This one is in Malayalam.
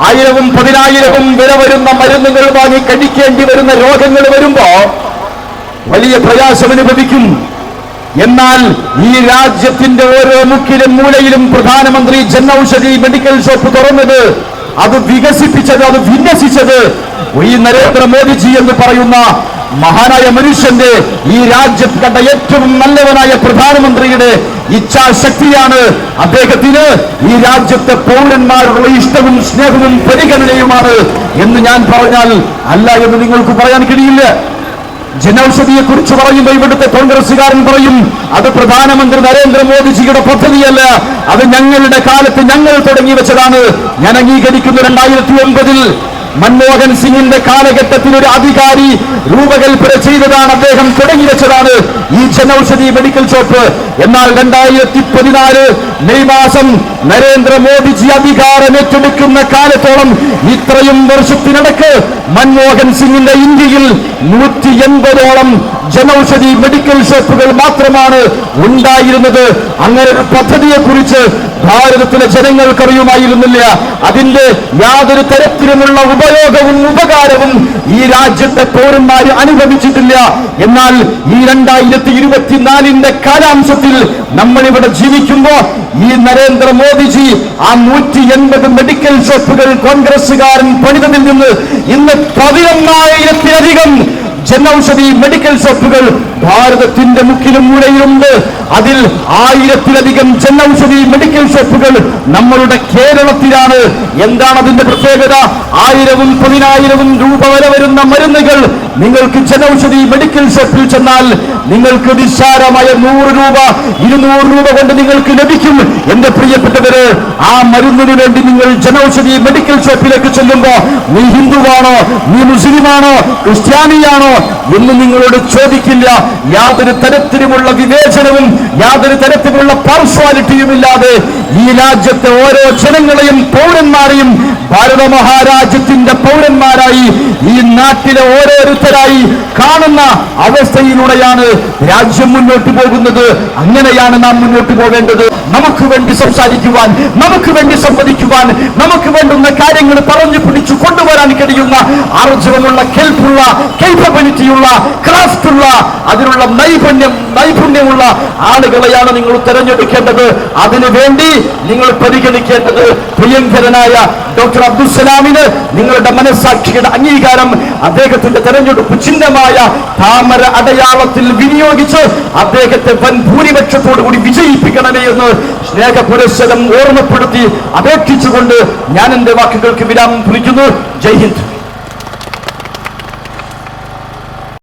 ആയിരവും പതിനായിരവും വില വരുന്ന മരുന്നുകൾ വാങ്ങി കഴിക്കേണ്ടി വരുന്ന രോഗങ്ങൾ വരുമ്പോ വലിയ പ്രയാസം അനുഭവിക്കും. എന്നാൽ ഈ രാജ്യത്തിന്റെ ഓരോ മുക്കിലും മൂലയിലും പ്രധാനമന്ത്രി ജൻ ഔഷധി മെഡിക്കൽ ഷോപ്പ് തുറന്നത് അത് വികസിപ്പിച്ചത് അത് വിന്യസിച്ചത് ഈ നരേന്ദ്രമോദിജി എന്ന് പറയുന്ന മഹാനായ മനുഷ്യന്റെ ഈ രാജ്യത്ത് കണ്ട ഏറ്റവും നല്ലവനായ പ്രധാനമന്ത്രിയുടെ ഇച്ഛാശക്തിയാണ് അദ്ദേഹത്തിന് ഈ രാജ്യത്തെ പൗരന്മാരുടെ ഇഷ്ടവും സ്നേഹവും പരിഗണനയുമാണ് എന്ന് ഞാൻ പറഞ്ഞാൽ അല്ല എന്ന് നിങ്ങൾക്ക് പറയാൻ കഴിയില്ല. ജനൌഷധിയെ കുറിച്ച് പറയുമ്പോൾ ഇവിടുത്തെ കോൺഗ്രസുകാരൻ പറയും അത് പ്രധാനമന്ത്രി നരേന്ദ്രമോദിജിയുടെ പദ്ധതിയല്ല അത് ഞങ്ങളുടെ കാലത്ത് ഞങ്ങൾ തുടങ്ങി വെച്ചതാണ്. ഞാൻ അംഗീകരിക്കുന്നു രണ്ടായിരത്തി ഒമ്പതിൽ മൻമോഹൻ സിംഗിന്റെ കാലഘട്ടത്തിൽ ഒരു അധികാരി രൂപകൽപ്പന ചെയ്തതാണ് അദ്ദേഹം തുടങ്ങി വെച്ചതാണ്. ഈ ജനൌഷധി മെഡിക്കൽ ഷോപ്പ്. എന്നാൽ രണ്ടായിരത്തി പതിനാല് മെയ് മാസം നരേന്ദ്രമോദിജി അധികാരം ഏറ്റെടുക്കുന്ന കാലത്തോളം ഇത്രയും വർഷത്തിനിടക്ക് മൻമോഹൻ സിംഗിന്റെ ഇന്ത്യയിൽ നൂറ്റി എൺപതോളം ജനൌഷധി മെഡിക്കൽ ഷോപ്പുകൾ മാത്രമാണ് ഉണ്ടായിരുന്നത്. അങ്ങനെ ഒരു പദ്ധതിയെ കുറിച്ച് ഭാരതത്തിലെ ജനങ്ങൾക്കറിയുമായിരുന്നില്ല. അതിന്റെ യാതൊരു തരത്തിലുമുള്ള ഉപയോഗവും ഉപകാരവും ഈ രാജ്യത്തെ പൗരന്മാർ അനുഭവിച്ചിട്ടില്ല. എന്നാൽ ഈ രണ്ടായിരത്തി ഇരുപത്തിനാലിന്റെ കാലാംശത്തിൽ നമ്മൾ ഇവിടെ ജീവിക്കുമ്പോ ഈ നരേന്ദ്രമോദിജി ആ നൂറ്റി എൺപത് മെഡിക്കൽ ഷോപ്പുകൾ കോൺഗ്രസുകാരൻ പണിതതിൽ നിന്ന് ഇന്ന് പതിനൊന്നായിരത്തിലധികം ജനൌഷധി മെഡിക്കൽ ഷോപ്പുകൾ ഭാരതത്തിന്റെ മുക്കിലും മൂലയിലുണ്ട്. അതിൽ ആയിരത്തിലധികം ജനൌഷധി മെഡിക്കൽ ഷോപ്പുകൾ നമ്മളുടെ കേരളത്തിലാണ്. എന്താണ് അതിന്റെ പ്രത്യേകത? ആയിരവും പതിനായിരവും രൂപ വരെ വരുന്ന മരുന്നുകൾ നിങ്ങൾക്ക് ജനൌഷധി മെഡിക്കൽ ഷോപ്പിൽ ചെന്നാൽ നിങ്ങൾക്ക് നിസ്സാരമായ നൂറ് രൂപ ഇരുന്നൂറ് രൂപ കൊണ്ട് നിങ്ങൾക്ക് ലഭിക്കും. എന്റെ പ്രിയപ്പെട്ടവര് ആ മരുന്നിന് വേണ്ടി നിങ്ങൾ ജനൌഷധി മെഡിക്കൽ ഷോപ്പിലേക്ക് ചെല്ലുമ്പോ നീ ഹിന്ദുവാണോ? നീ മുസ്ലിമാണോ? ക്രിസ്ത്യാനിയാണോ? Señor. എന്ന് നിങ്ങളോട് ചോദിക്കില്ല. യാതൊരു തരത്തിലുമുള്ള വിവേചനവും യാതൊരു തരത്തിലുള്ള പാർശ്വാലിറ്റിയും ഇല്ലാതെ ഈ രാജ്യത്തെ ഓരോ ജനങ്ങളെയും പൗരന്മാരെയും ഭാരത മഹാരാജ്യത്തിന്റെ പൗരന്മാരായി ഈ നാട്ടിലെ ഓരോരുത്തരായി കാണുന്ന അവസ്ഥയിലൂടെയാണ് രാജ്യം മുന്നോട്ട് പോകുന്നത്. അങ്ങനെയാണ് നാം മുന്നോട്ട് പോകേണ്ടത് നമുക്ക് വേണ്ടി സംസാരിക്കുവാൻ നമുക്ക് വേണ്ടി സംവദിക്കുവാൻ നമുക്ക് വേണ്ടുന്ന കാര്യങ്ങൾ പറഞ്ഞു പിടിച്ചു കൊണ്ടുവരാൻ കഴിയുന്ന ആർജവമുള്ള കെൽപ്പുള്ള കേപ്പബിലിറ്റിയുള്ള ക്രാഫ്റ്റുള്ള അതിനുള്ള നൈപുണ്യം നൈപുണ്യമുള്ള ആളുകളെയാണ് നിങ്ങൾ തിരഞ്ഞെടുക്കേണ്ടത്. അതിനു വേണ്ടി നിങ്ങൾ പരിഗണിക്കേണ്ടത് പ്രിയങ്കരനായ ഡോക്ടർ അബ്ദുസലാമിന് നിങ്ങളുടെ മനസാക്ഷിയുടെ അംഗീകാരം അദ്ദേഹത്തിന്റെ തെരഞ്ഞെടുപ്പ് ചിഹ്നമായ താമര അടയാളത്തിൽ വിനിയോഗിച്ച് അദ്ദേഹത്തെ വൻ ഭൂരിപക്ഷത്തോടു കൂടി വിജയിപ്പിക്കണമേ എന്ന് സ്നേഹ പുരസ്സരം ഓർമ്മപ്പെടുത്തി അപേക്ഷിച്ചുകൊണ്ട് ഞാൻ എന്റെ വാക്കുകൾക്ക് വിരാമം കുറിക്കുന്നു. ജയ് ഹിന്ദ്.